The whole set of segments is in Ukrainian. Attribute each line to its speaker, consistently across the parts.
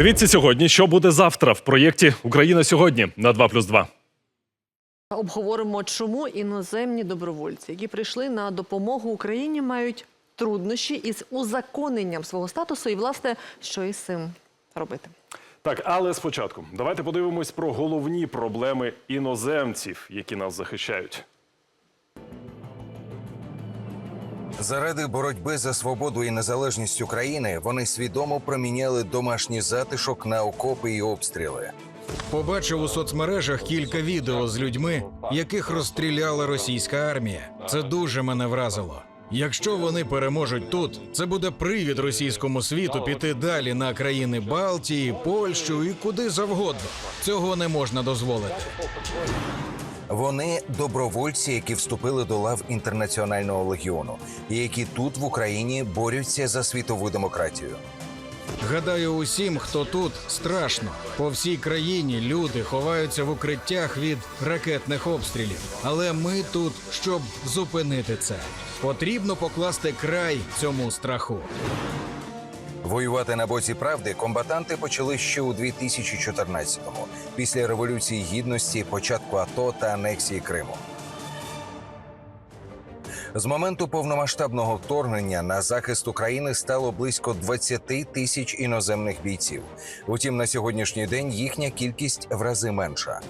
Speaker 1: Дивіться сьогодні, що буде завтра в проєкті Україна сьогодні на 2+,2.
Speaker 2: Обговоримо, чому іноземні добровольці, які прийшли на допомогу Україні, мають труднощі із узаконенням свого статусу, і власне, що із цим робити.
Speaker 1: Так, але спочатку давайте подивимось про головні проблеми іноземців, які нас захищають.
Speaker 3: Заради боротьби за свободу і незалежність України вони свідомо проміняли домашній затишок на окопи і обстріли.
Speaker 4: Побачив у соцмережах кілька відео з людьми, яких розстріляла російська армія. Це дуже мене вразило. Якщо вони переможуть тут, це буде привід російському світу піти далі на країни Балтії, Польщу і куди завгодно. Цього не можна дозволити.
Speaker 3: Вони добровольці, які вступили до лав інтернаціонального легіону, і які тут в Україні борються за світову демократію.
Speaker 4: Гадаю, усім, хто тут, страшно. По всій країні люди ховаються в укриттях від ракетних обстрілів. Але ми тут, щоб зупинити це. Потрібно покласти край цьому страху.
Speaker 3: Воювати на боці правди комбатанти почали ще у 2014-му, після революції гідності, початку АТО та анексії Криму. З моменту повномасштабного вторгнення на захист України стало близько 20 тисяч іноземних бійців. Утім, на сьогоднішній день їхня кількість в рази менша.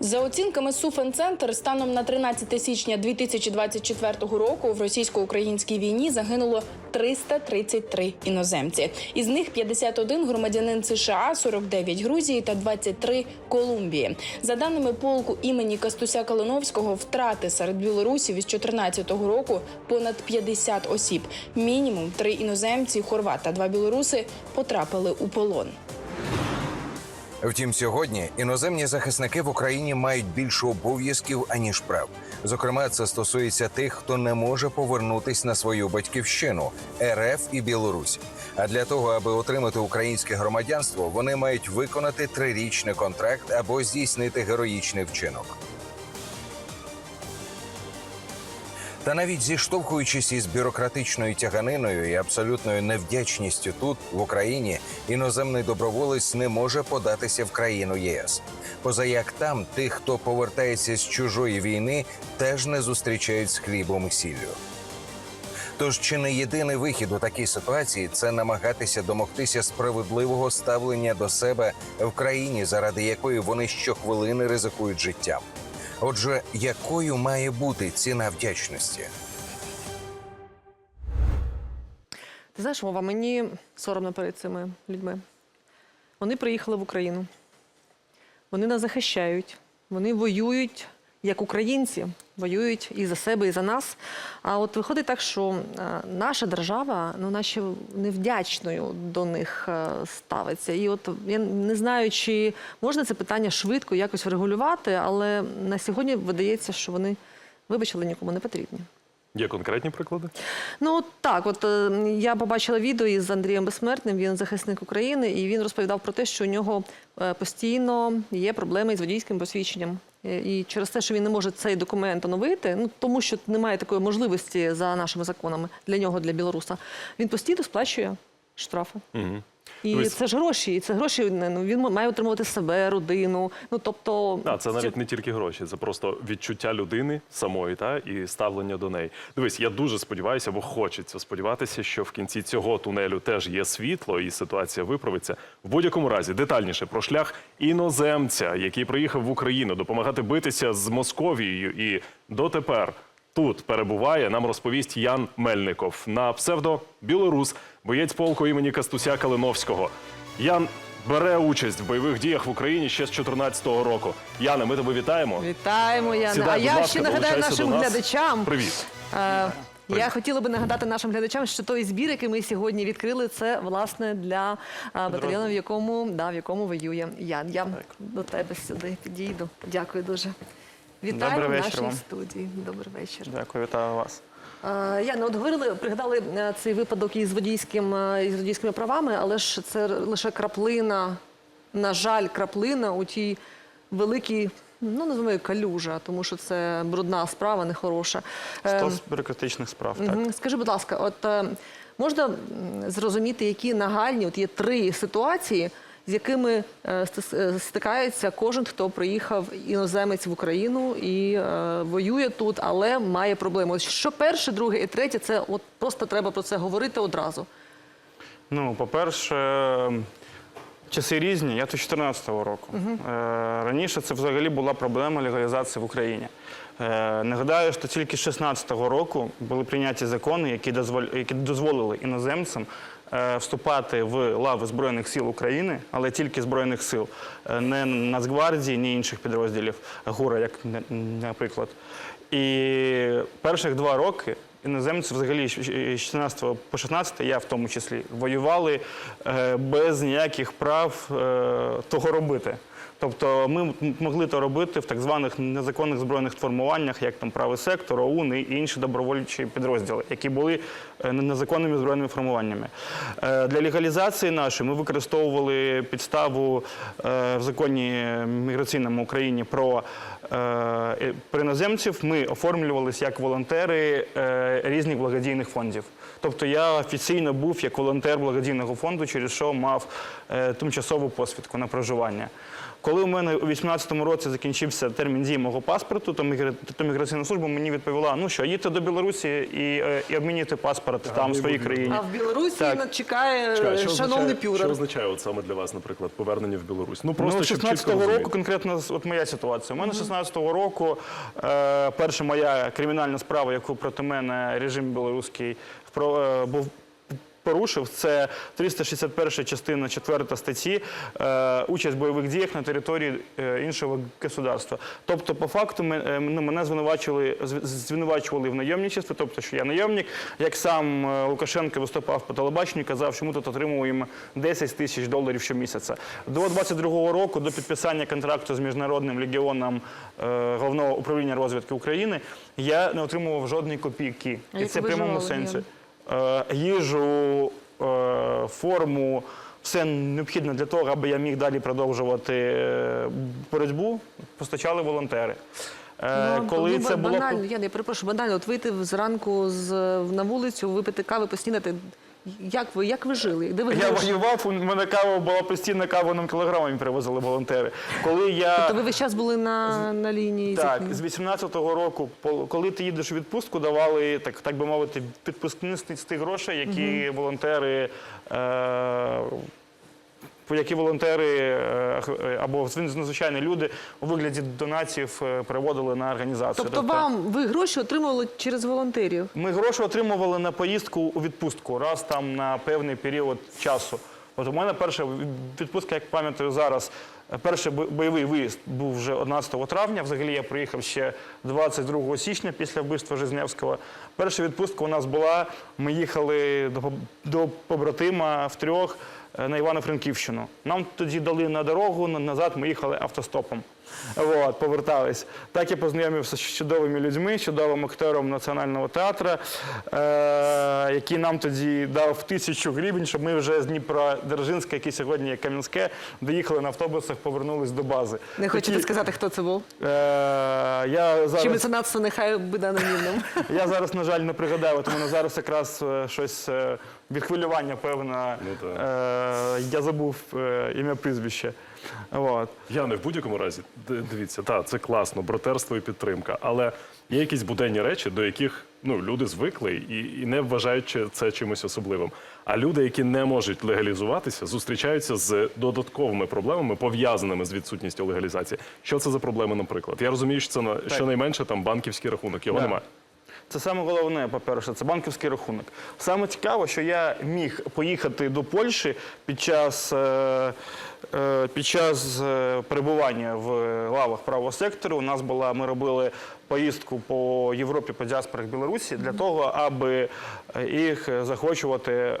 Speaker 5: За оцінками Суфенцентр, станом на 13 січня 2024 року в російсько-українській війні загинуло 333 іноземці. Із них 51 громадянин США, 49 Грузії та 23 Колумбії. За даними полку імені Кастуся Калиновського, втрати серед білорусів із 2014 року понад 50 осіб. Мінімум три іноземці, хорват та два білоруси потрапили у полон.
Speaker 3: Втім, сьогодні іноземні захисники в Україні мають більше обов'язків аніж прав. Зокрема, це стосується тих, хто не може повернутись на свою батьківщину РФ і Білорусь. А для того, аби отримати українське громадянство, вони мають виконати трирічний контракт або здійснити героїчний вчинок. Та навіть зіштовхуючись із бюрократичною тяганиною і абсолютною невдячністю тут, в Україні, іноземний доброволець не може податися в країну ЄС. Позаяк там тих, хто повертається з чужої війни, теж не зустрічають з хлібом і сіллю. Тож чи не єдиний вихід у такій ситуації це намагатися домогтися справедливого ставлення до себе в країні, заради якої вони щохвилини ризикують життям. Отже, якою має бути ціна вдячності?
Speaker 2: Ти знаєш, мова, мені соромно перед цими людьми. Вони приїхали в Україну. Вони нас захищають, вони воюють як українці, воюють і за себе, і за нас. А от виходить так, що е, наша держава, ну, наче невдячною до них е, ставиться. І от я не знаю, чи можна це питання швидко якось врегулювати, але на сьогодні видається, що вони, вибачили, нікому не потрібні.
Speaker 1: Є конкретні приклади?
Speaker 2: Ну так, от е, я побачила відео із Андрієм Безсмертним. Він захисник України, і він розповідав про те, що у нього постійно є проблеми із водійським посвідченням. Е, І через те, що він не може цей документ оновити, ну тому що немає такої можливості за нашими законами для нього, для білоруса, він постійно сплачує штрафи.
Speaker 1: Угу.
Speaker 2: І
Speaker 1: Тобто-
Speaker 2: це ж гроші, і це гроші ну, він має утримувати себе, родину. Ну тобто,
Speaker 1: А, це навіть не тільки гроші, це просто відчуття людини самої та і ставлення до неї. Дивись, я дуже сподіваюся, бо хочеться сподіватися, що в кінці цього тунелю теж є світло, і ситуація виправиться. В будь-якому разі детальніше про шлях іноземця, який приїхав в Україну допомагати битися з Московією, і дотепер тут перебуває. Нам розповість Ян Мельников на псевдо Білорус, боєць полку імені Кастуся Калиновського. Ян бере участь в бойових діях в Україні ще з 2014 року. Яне, ми тебе вітаємо.
Speaker 2: вітаємо, Яна.
Speaker 1: Сідай,
Speaker 2: а
Speaker 1: будь
Speaker 2: я
Speaker 1: ласка,
Speaker 2: ще нагадаю
Speaker 1: долучайся
Speaker 2: нашим
Speaker 1: до нас.
Speaker 2: глядачам.
Speaker 1: Привіт.
Speaker 2: Е, Я хотіла би нагадати нашим глядачам, що той збір, який ми сьогодні відкрили, це власне для е, батальйону, в якому да, в якому воює Ян. Я до тебе сюди підійду. Дякую дуже. Вітаю
Speaker 6: Добрий
Speaker 2: в
Speaker 6: вечір
Speaker 2: нашій
Speaker 6: вам.
Speaker 2: студії. Добрий вечір.
Speaker 6: Дякую, вітаю вас.
Speaker 2: Е, Яна, от говорили, пригадали е, цей випадок із водійським е, із водійськими правами, але ж це лише краплина, на жаль, краплина у тій великій. Ну, називаю калюжа, тому що це брудна справа, нехороша. Е,
Speaker 6: Стос бюрократичних справ, так.
Speaker 2: Скажи, будь ласка, от можна зрозуміти, які нагальні от є три ситуації, з якими е, е, стикається кожен, хто приїхав іноземець в Україну і е, воює тут, але має проблеми. Що перше, друге і третє, це от просто треба про це говорити одразу.
Speaker 6: Ну, по-перше, часи різні. Я то 14-го року. Е, Раніше це взагалі була проблема легалізації в Україні. Нагадаю, що тільки з 16-го року були прийняті закони, які дозволили іноземцям вступати в лави Збройних сил України, але тільки Збройних сил, е, не Нацгвардії, ні інших підрозділів ГУРа, як наприклад. І перших два роки іноземці взагалі з 16 по 16, я в тому числі, воювали е, без ніяких прав е, того робити. Тобто ми могли то робити в так званих незаконних збройних формуваннях, як там правий сектор, ОУН і інші добровольчі підрозділи, які були е, незаконними збройними формуваннями. Е, Для легалізації нашої ми використовували підставу е, в законі міграційному Україні про е, про іноземців. Ми оформлювалися як волонтери е, різних благодійних фондів. Тобто я офіційно був як волонтер благодійного фонду, через що мав е, тимчасову посвідку на проживання. Коли у мене у 18-му році закінчився термін дії мого паспорту, то, міграційна служба мені відповіла: ну що, їдьте до Білорусі і, е, і обмінюйте паспорт там в своїй країні.
Speaker 2: А в Білорусі
Speaker 6: Так.
Speaker 2: чекає
Speaker 1: Чекай, що
Speaker 2: шановний
Speaker 1: означає, що
Speaker 2: пюрер.
Speaker 1: означає от саме для вас, наприклад, повернення в Білорусь? Ну просто
Speaker 6: ну,
Speaker 1: щоб чітко
Speaker 6: 16-го
Speaker 1: розуміти.
Speaker 6: року конкретно з- от моя ситуація. У мене 16-го року е, перша моя кримінальна справа, яку проти мене режим білоруський впро- е, був. Порушив це 361 частина 4 статті е, участь в бойових діях на території е, іншого государства. Тобто, по факту, е, ну, мене звинувачували, звинувачували в найомничестві, тобто, що я найомник. Як сам Лукашенко виступав по телебаченню, казав, що ми тут отримуємо 10 тисяч доларів щомісяця. До 22-го року, до підписання контракту з міжнародним легіоном головного управління розвідки України, я не отримував жодної копійки. І це в прямому сенсі. Е, їжу, е, форму, все необхідне для того, аби я міг далі продовжувати е, боротьбу, постачали волонтери.
Speaker 2: Ну,
Speaker 6: Коли
Speaker 2: ну,
Speaker 6: це було
Speaker 2: банально, я не перепрошую, банально, от вийти зранку з, на вулицю, випити кави, поснідати. Як ви, як ви жили? Де ви
Speaker 6: я
Speaker 2: жили?
Speaker 6: воював, у мене кава була постійна кава нам кілограмами привозили волонтери. Коли я
Speaker 2: Тобто ви весь час були на, на лінії
Speaker 6: Так, з 18-го року, коли ти їдеш у відпустку, давали, так, так би мовити, підпускні з тих грошей, які волонтери. Е- які волонтери е, або звичайні люди у вигляді донатів е, переводили на організацію.
Speaker 2: Тобто вам ви гроші отримували через волонтерів?
Speaker 6: Ми гроші отримували на поїздку у відпустку раз там на певний період часу. От у мене перша відпустка, як пам'ятаю зараз, перший бо- бойовий виїзд був вже 11 травня. Взагалі я приїхав ще 22 січня після вбивства Жизневського. Перша відпустка у нас була. Ми їхали до, поб- до побратима втрьох е, на Івано-Франківщину. Нам тоді дали на дорогу, назад ми їхали автостопом. От, повертались. Так я познайомився з чудовими людьми, чудовим актором Національного театру, е, який нам тоді дав тисячу гривень, щоб ми вже з Дніпродзержинська, який сьогодні є Кам'янське, доїхали на автобусах, повернулись до бази.
Speaker 2: Не хочете
Speaker 6: Такі,
Speaker 2: сказати, хто це був?
Speaker 6: Е, я
Speaker 2: Чи меценатство нехай буде анонімним?
Speaker 6: я зараз, на жаль, не пригадаю, от у мене зараз якраз е, щось е, від хвилювання, певно,
Speaker 1: Ну, так.
Speaker 6: е, я забув е, ім'я прізвище. От.
Speaker 1: Я не в будь-якому разі. Д- Дивіться, так, це класно, братерство і підтримка. Але є якісь буденні речі, до яких ну, люди звикли і, і не вважають чи- це чимось особливим. А люди, які не можуть легалізуватися, зустрічаються з додатковими проблемами, пов'язаними з відсутністю легалізації. Що це за проблеми, наприклад? Я розумію, що це на щонайменше там банківський рахунок, його
Speaker 6: Да.
Speaker 1: немає.
Speaker 6: Це саме головне, по-перше, це банківський рахунок. Саме цікаво, що я міг поїхати до Польщі під час, е, під час е, перебування в лавах правого сектору. У нас була, ми робили поїздку по Європі, по діаспорах Білорусі для того, аби е, їх захочувати е,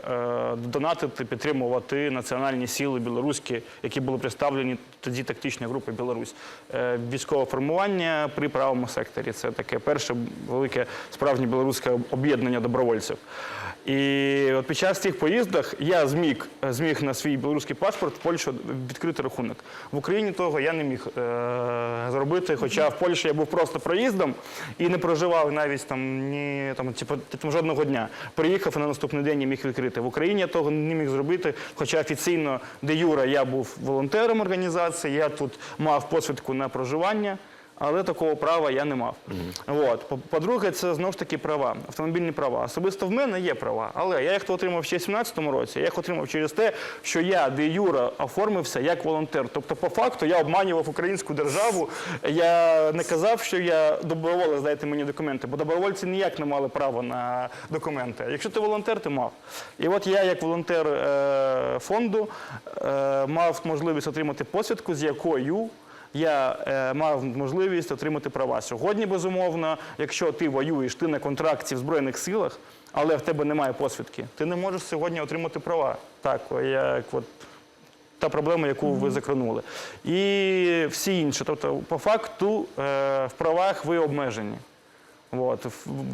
Speaker 6: донатити, підтримувати національні сили білоруські, які були представлені тоді тактичні групи Білорусь. Е, Військове формування при правому секторі. Це таке перше велике справжнє білоруське об'єднання добровольців. І от під час цих поїздок я зміг, зміг на свій білоруський паспорт в Польщу відкрити рахунок. В Україні того я не міг е, зробити, хоча в Польщі я був просто проїздом і не проживав навіть там ні там, типу, там жодного дня. Приїхав і на наступний день я міг відкрити. В Україні я того не міг зробити, хоча офіційно де Юра я був волонтером організації, я тут мав посвідку на проживання. Але такого права я не мав. От. По- По-друге, це знову ж таки права, автомобільні права. Особисто в мене є права, але я їх то отримав ще в 2017 році. Я їх отримав через те, що я де юра оформився як волонтер. Тобто, по факту, я обманював українську державу. Я не казав, що я доброволець, дайте мені документи, бо добровольці ніяк не мали права на документи. Якщо ти волонтер, ти мав. І от я, як волонтер е, фонду, е, мав можливість отримати посвідку, з якою я е, мав можливість отримати права. Сьогодні, безумовно, якщо ти воюєш, ти на контракті в Збройних силах, але в тебе немає посвідки, ти не можеш сьогодні отримати права. Так, як от та проблема, яку ви закранули. І всі інші. Тобто, по факту, е, в правах ви обмежені. От, в,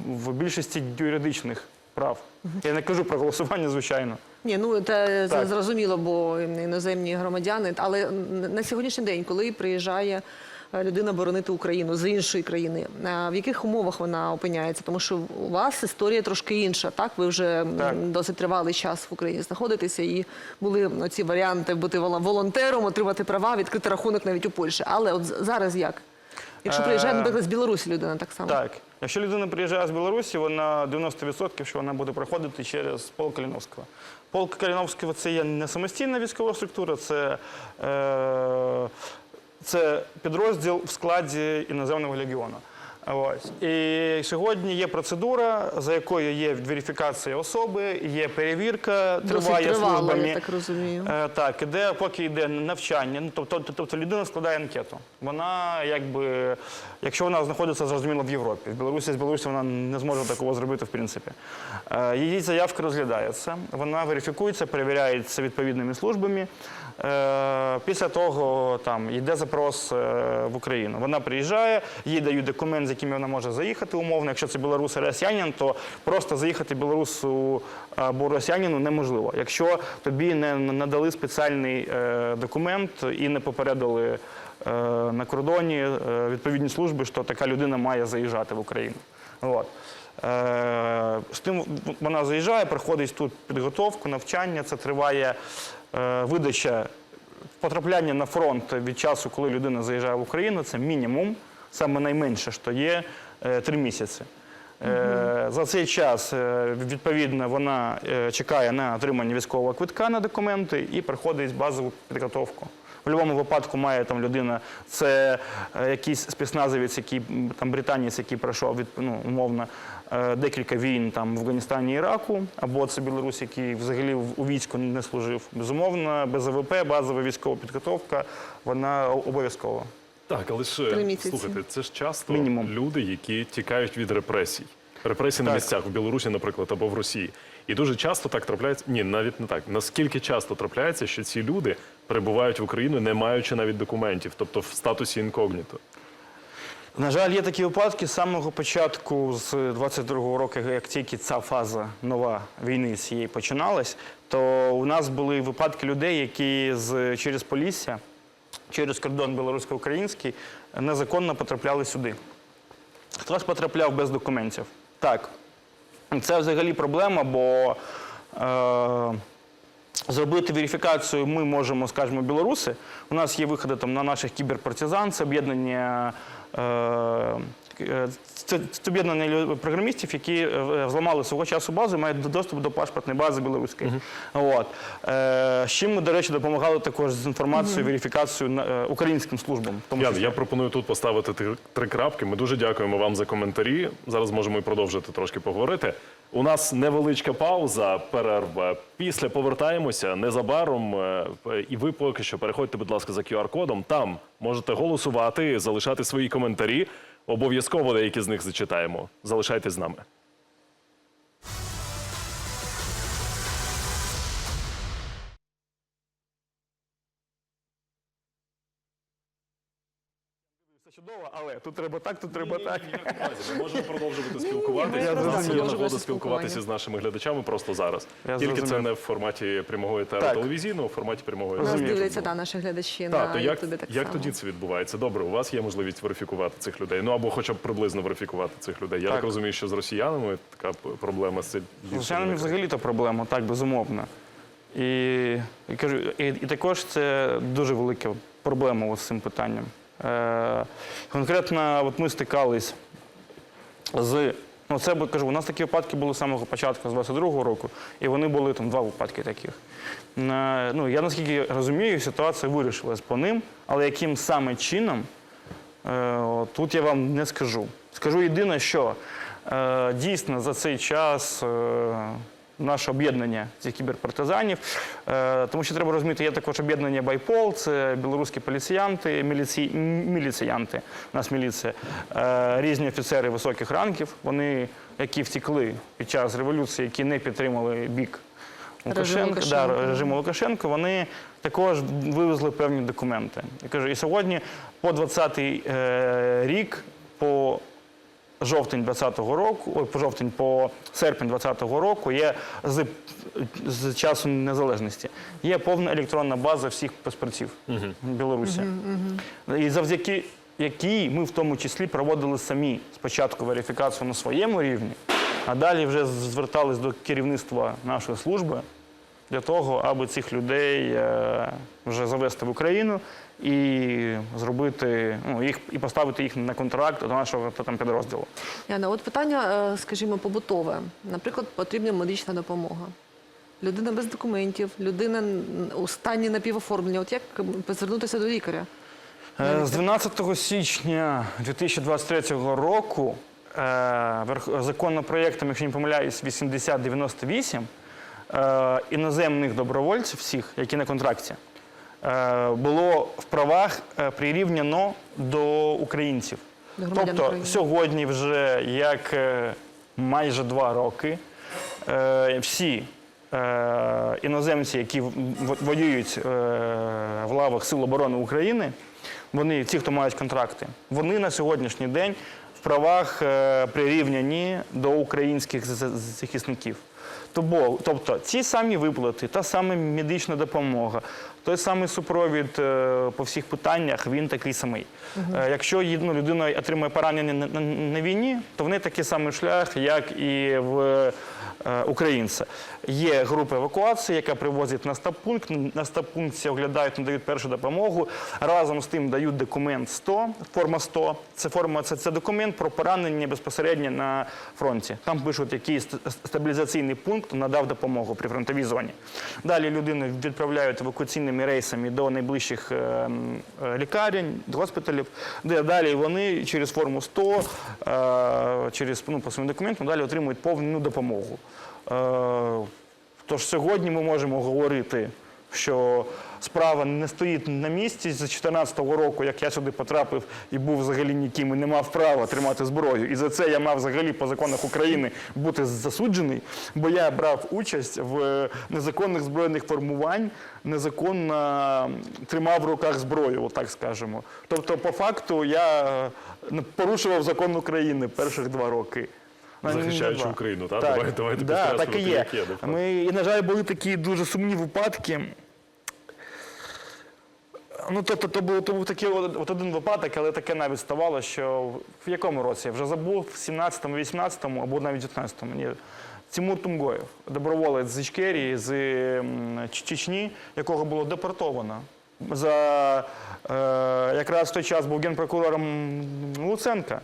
Speaker 6: в більшості юридичних прав. Я не кажу про голосування, звичайно.
Speaker 2: Ні, ну це
Speaker 6: Так.
Speaker 2: зрозуміло, бо іноземні громадяни. Але на сьогоднішній день, коли приїжджає е, людина боронити Україну з іншої країни, е, в яких умовах вона опиняється? Тому що у вас історія трошки інша. Так, ви вже
Speaker 6: Так.
Speaker 2: досить тривалий час в Україні знаходитеся, і були ці варіанти бути волон- волонтером, отримати права, відкрити рахунок навіть у Польщі. Але от зараз як? Якщо
Speaker 6: Е,
Speaker 2: приїжджає, наприклад, з Білорусі людина так само.
Speaker 6: Так. Якщо людина приїжджає з Білорусі, вона 90% що вона буде проходити через полк Каліновського. Полк Каліновського це є не самостійна військова структура, це, е, це підрозділ в складі іноземного легіону. Ось. І сьогодні є процедура, за якою є верифікація особи, є перевірка,
Speaker 2: Досить
Speaker 6: триває
Speaker 2: тривало,
Speaker 6: службами.
Speaker 2: я так розумію.
Speaker 6: Е, Так, іде, поки йде навчання. Ну, тобто, тобто людина складає анкету. Вона якби, якщо вона знаходиться зрозуміло в Європі, в Білорусі з Білорусі вона не зможе такого зробити в принципі. Е, Її заявка розглядається, вона верифікується, перевіряється відповідними службами. Е, Після того там йде запрос е, в Україну. Вона приїжджає, їй дають документ, з яким вона може заїхати умовно. Якщо це білорус і росіянин, то просто заїхати білорусу або росіянину неможливо. Якщо тобі не надали спеціальний е, документ і не попередили на кордоні відповідні служби, що така людина має заїжджати в Україну. От. Е, З тим вона заїжджає, проходить тут підготовку, навчання. Це триває е, видача потрапляння на фронт від часу, коли людина заїжджає в Україну. Це мінімум, саме найменше, що є е, три місяці. За цей час, відповідно, вона чекає на отримання військового квитка на документи і проходить базову підготовку. В будь-якому випадку має там людина, це е, якийсь спецназовець, який там британець, який пройшов від ну, умовно е, декілька війн там в Афганістані і Іраку, або це білорус, який взагалі у війську не служив. Безумовно, без АВП, базова військова підготовка, вона обов'язкова.
Speaker 1: Так, але ж е, слухайте, це ж часто
Speaker 6: Мінімум.
Speaker 1: люди, які тікають від репресій. Репресії на місцях в Білорусі, наприклад, або в Росії. І дуже часто так трапляється. Ні, навіть не так. Наскільки часто трапляється, що ці люди прибувають в Україну, не маючи навіть документів, тобто в статусі інкогніто.
Speaker 6: На жаль, є такі випадки з самого початку, з 22-го року, як тільки ця фаза нова війни цієї починалась, то у нас були випадки людей, які з, через Полісся, через кордон білорусько-український, незаконно потрапляли сюди. Хтось потрапляв без документів. Так, це взагалі проблема, бо е, Зробити верифікацію ми можемо, скажімо, білоруси. У нас є виходи там на наших кіберпартизан, це об'єднання. Е, е, це, це об'єднання програмістів, які е, зламали свого часу базу і мають доступ до паспортної бази білоруської. От. Е, з чим ми, до речі, допомагали також з інформацією, верифікацією на- е, українським службам. тому числі.
Speaker 1: я пропоную тут поставити три, три крапки. Ми дуже дякуємо вам за коментарі. Зараз можемо і продовжити трошки поговорити. У нас невеличка пауза, перерва. Після повертаємося незабаром. е, І ви поки що переходьте, будь ласка, за QR-кодом. Там можете голосувати, залишати свої коментарі. Обов'язково деякі з них зачитаємо. Залишайтесь з нами.
Speaker 6: Чудово, але тут треба так, тут треба так.
Speaker 1: Ми можемо продовжувати спілкуватися. У нас є нагода спілкуватися з нашими глядачами просто зараз.
Speaker 6: Я
Speaker 1: Тільки це
Speaker 6: зрозумів.
Speaker 1: не в форматі прямого етеру
Speaker 6: Так.
Speaker 1: телевізійного, а в форматі прямого етеру.
Speaker 2: Нас
Speaker 6: Розумію.
Speaker 2: дивляться да, наші глядачі
Speaker 1: Так,
Speaker 2: на
Speaker 1: то як,
Speaker 2: Ютубі так
Speaker 1: як
Speaker 2: само.
Speaker 1: тоді це відбувається? Добре, у вас є можливість верифікувати цих людей. Ну або хоча б приблизно верифікувати цих людей. Я так,
Speaker 6: Так.
Speaker 1: розумію, що з росіянами така п- проблема з цим
Speaker 6: З
Speaker 1: більше
Speaker 6: росіянами
Speaker 1: виникла.
Speaker 6: взагалі то проблема, так, безумовно. І, і, кажу, і, і також це дуже велика проблема от з цим питанням. Е, конкретно от ми стикались з. Ну, це кажу, у нас такі випадки були з самого початку, з 22-го року, і вони були там два випадки таких. Е, ну, я наскільки розумію, ситуація вирішилась по ним, але яким саме чином, Е, Тут я вам не скажу. Скажу єдине, що дійсно за цей час наше об'єднання цих кіберпартизанів, е, тому що треба розуміти, є також об'єднання Байпол, це білоруські поліціянти, міліці, міліціянти, у нас міліція, е, різні офіцери високих ранків, вони, які втекли під час революції, які не підтримали бік
Speaker 2: Режиму
Speaker 6: Лукашенка, да, режиму Лукашенко, вони також вивезли певні документи. Я кажу, і сьогодні по 20-й е, рік, по жовтень 20-го року, ой, по жовтень, по серпень 20-го року є з, з часу незалежності. Є повна електронна база всіх паспортів Білорусі. І завдяки якій ми в тому числі проводили самі спочатку верифікацію на своєму рівні, а далі вже звертались до керівництва нашої служби для того, аби цих людей е, вже завести в Україну і зробити ну, їх і поставити їх на контракт до нашого там підрозділу.
Speaker 2: Яна, от питання, е, скажімо, побутове. Наприклад, потрібна медична допомога. Людина без документів, людина у стані напівоформлення. От як звернутися до лікаря?
Speaker 6: Е, З 12 січня 2023 року законопроєктом, якщо не помиляюсь, 8098 е, іноземних добровольців, всіх, які на контракті, е, було в правах е, прирівняно до українців.
Speaker 2: До
Speaker 6: Тобто
Speaker 2: України.
Speaker 6: сьогодні вже як е, майже два роки е, всі е, іноземці, які воюють е, в лавах Сил оборони України, вони, ті, хто мають контракти, вони на сьогоднішній день в правах е, прирівняні до українських захисників. Тобто, тобто ці самі виплати, та сама медична допомога, той самий супровід е, по всіх питаннях, він такий самий. Е, Якщо ну, людина отримує поранення на, на, на війні, то вони такий самий шлях, як і в е, українця. Є група евакуації, яка привозить на стаб-пункт. На стаб-пункті оглядають, надають першу допомогу. Разом з тим дають документ 100, форма 100. Це форма це, це документ про поранення безпосередньо на фронті. Там пишуть, який стабілізаційний пункт надав допомогу при фронтовій зоні. Далі людину відправляють евакуаційними рейсами до найближчих е, м, е, лікарень, госпіталів, де далі вони через форму 100, е, через ну, по своїм документам далі отримують повну допомогу. Е, Тож сьогодні ми можемо говорити, що справа не стоїть на місці з 2014 року, як я сюди потрапив і був взагалі ніким і не мав права тримати зброю. І за це я мав взагалі по законах України бути засуджений, бо я брав участь в незаконних збройних формувань, незаконно тримав в руках зброю, отак скажемо. Тобто, по факту, я е, порушував закон України перших два роки.
Speaker 1: Захищаючи
Speaker 6: Ну.
Speaker 1: Україну, так?
Speaker 6: Так,
Speaker 1: Давайте- давайте
Speaker 6: да, так і є. Ми, і, на жаль, були такі дуже сумні випадки. Ну, тобто, то був, то був такий от, от один випадок, але таке навіть ставало, що в якому році? Я вже забув, в 17-му, 18-му або навіть 19-му. Ні. Тимур Тумгоєв, доброволець з Ічкерії, з Чечні, якого було депортовано. За, е, якраз в той час був генпрокурором Луценка.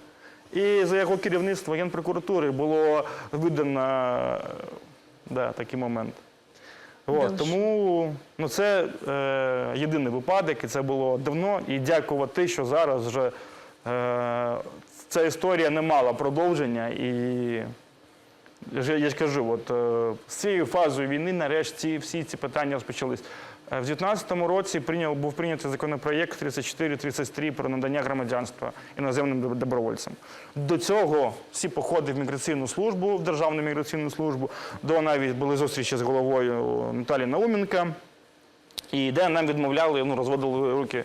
Speaker 6: І за його керівництво Генпрокуратури було видано е, да, такий момент. От, тому ну, це е, єдиний випадок, і це було давно. І дякувати, що зараз вже е, ця історія не мала продовження. І я ж кажу, от, е, з цією фазою війни нарешті всі ці питання розпочались. Е, В 2019 році прийняв, був прийнятий законопроєкт 34-33 про надання громадянства іноземним добровольцям. До цього всі походи в міграційну службу, в Державну міграційну службу, до навіть були зустрічі з головою Наталі Науменка. І де нам відмовляли, ну, розводили руки,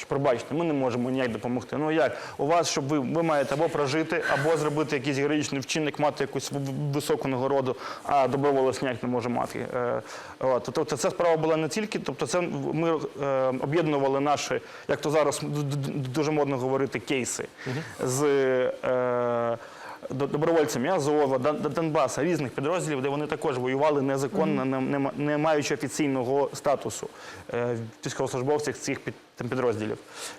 Speaker 6: що пробачте, ми не можемо ніяк допомогти. Ну як у вас, щоб ви, ви маєте або прожити, або зробити якийсь героїчний вчинок, мати якусь високу нагороду, а доброволець ніяк не може мати. Е, от. Тобто ця справа була не тільки, тобто це ми е, об'єднували наші, як то зараз дуже модно говорити, кейси з. Е, до- добровольцями Азова, Дон- Дон- Донбаса, різних підрозділів, де вони також воювали незаконно, не, маючи офіційного статусу е, військовослужбовців цих під, там підрозділів.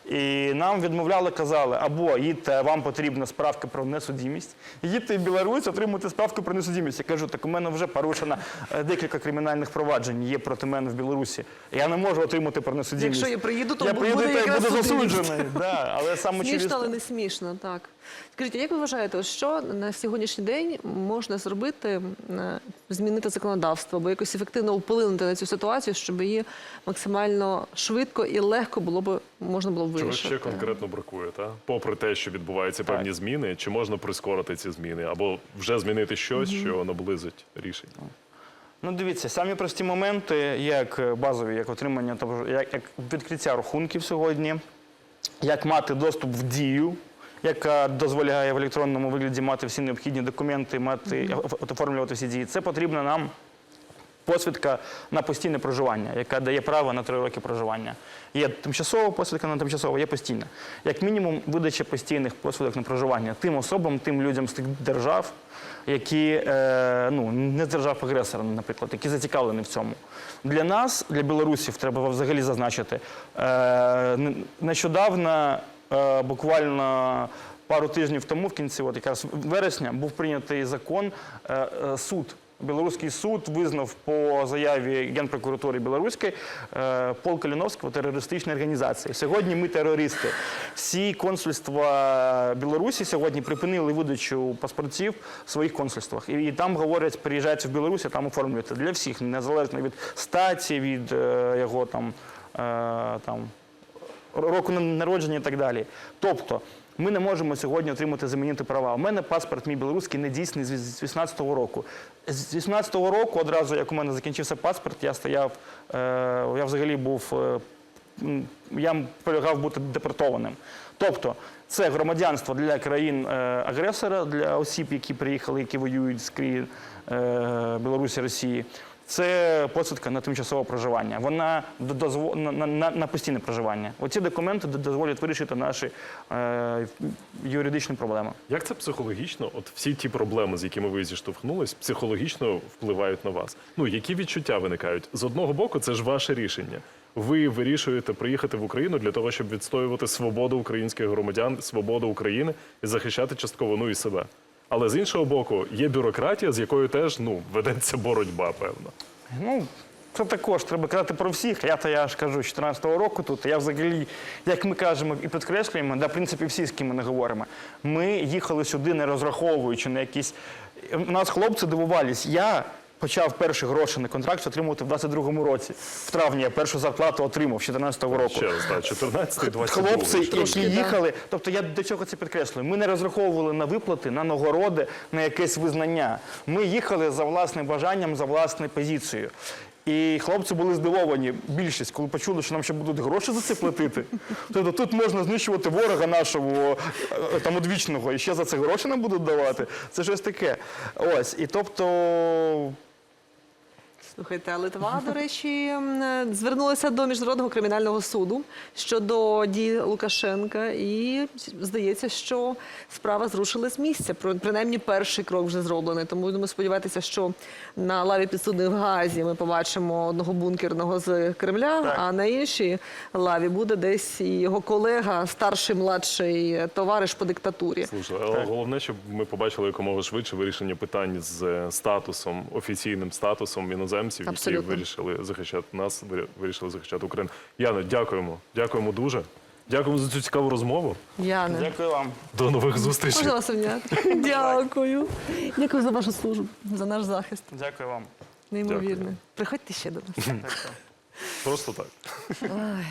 Speaker 6: І нам відмовляли, казали, або їдьте, вам потрібна справка про несудимість, їдьте в Білорусь, отримуйте справку про несудимість. Я кажу, так у мене вже порушено е, декілька кримінальних проваджень є проти мене в Білорусі. Я не можу отримати про несудимість.
Speaker 2: Якщо я приїду, то
Speaker 6: я
Speaker 2: буде
Speaker 6: приїду, то я буду засуджений. Да, але саме через
Speaker 2: Смішно, але не смішно, так. Скажіть, а як ви вважаєте, що на сьогоднішній день можна зробити, е, змінити законодавство, або якось ефективно вплинути на цю ситуацію, щоб її максимально швидко і легко було б можна було б
Speaker 1: Чого ще конкретно бракує, та? Попри те, що відбуваються певні зміни, чи можна прискорити ці зміни, або вже змінити щось, що наблизить рішення?
Speaker 6: Ну, дивіться, самі прості моменти, як е, базові, як отримання того, як, як відкриття рахунків сьогодні, як мати доступ в дію, яка дозволяє в електронному вигляді мати всі необхідні документи, мати оф- оформлювати всі дії. Це потрібно нам посвідка на постійне проживання, яка дає право на три роки проживання. Є тимчасова посвідка на тимчасово, є постійна. Як мінімум, видача постійних посвідок на проживання тим особам, тим людям з тих держав, які е, ну, не з держав-агресора, наприклад, які зацікавлені в цьому. Для нас, для білорусів, треба взагалі зазначити, е, нещодавно, е, буквально пару тижнів тому, в кінці от якраз вересня, був прийнятий закон суд. Білоруський суд визнав по заяві Генпрокуратури Білоруської е, полк Каліновського терористичною організацією. Сьогодні ми терористи. Всі консульства Білорусі сьогодні припинили видачу паспортів в своїх консульствах. І, там говорять, приїжджайте в Білорусь, а там оформлюєте для всіх, незалежно від статі, від е, його там, е, там року народження і так далі. Тобто, ми не можемо сьогодні отримати замінити права. У мене паспорт мій білоруський не дійсний з 18-го року. З 18-го року, одразу як у мене закінчився паспорт, я стояв, е, я взагалі був, е, я полягав бути депортованим. Тобто, це громадянство для країн-агресора, для осіб, які приїхали, які воюють з країн е, Білорусі, Росії. Це посвідка на тимчасове проживання. Вона дозво- на, на- на постійне проживання. Оці документи дозволять вирішити наші е, юридичні проблеми.
Speaker 1: Як це психологічно? От всі ті проблеми, з якими ви зіштовхнулись, психологічно впливають на вас. Ну які відчуття виникають? З одного боку, це ж ваше рішення. Ви вирішуєте приїхати в Україну для того, щоб відстоювати свободу українських громадян, свободу України і захищати частково ну і себе. Але з іншого боку, є бюрократія, з якою теж ну ведеться боротьба, певно.
Speaker 6: Ну, це також треба казати про всіх. Я то я ж кажу, з 14-го року тут. Я взагалі, як ми кажемо і підкреслюємо, да, в принципі, всі, з ким ми не говоримо. Ми їхали сюди, не розраховуючи на якісь. У нас хлопці дивувались. Я почав перші гроші на контракт отримувати в 22-му році. В травні я першу зарплату отримав з 14-го року.
Speaker 1: Ще раз, так, 14 22
Speaker 6: Хлопці,
Speaker 1: трошки.
Speaker 6: які їхали, тобто я до цього це підкреслюю. Ми не розраховували на виплати, на нагороди, на якесь визнання. Ми їхали за власним бажанням, за власною позицією. І хлопці були здивовані, більшість, коли почули, що нам ще будуть гроші за це платити. Тобто тут можна знищувати ворога нашого е, там одвічного, і ще за це гроші нам будуть давати. Це щось таке. Ось. І тобто
Speaker 2: Слухайте, а Литва, до речі, звернулася до міжнародного кримінального суду щодо дій Лукашенка, і здається, що справа зрушила з місця. Про- Принаймні, перший крок вже зроблений. Тому будемо сподіватися, що на лаві підсудних в Газі ми побачимо одного бункерного з Кремля, а на іншій лаві буде десь і його колега, старший младший товариш по диктатурі.
Speaker 1: Слушай, але головне, щоб ми побачили якомога швидше вирішення питань з статусом, офіційним статусом іноземців, які вирішили захищати нас, вирішили захищати Україну. Яно, дякуємо. Дякуємо дуже. Дякуємо за цю цікаву розмову.
Speaker 2: Яна.
Speaker 6: дякую вам.
Speaker 1: До нових зустрічей.
Speaker 2: Дякую. Дякую за вашу службу, за наш захист.
Speaker 6: Дякую вам.
Speaker 2: Неймовірно.
Speaker 1: Дякую.
Speaker 2: Приходьте ще до нас.
Speaker 1: Просто так.
Speaker 2: Ой.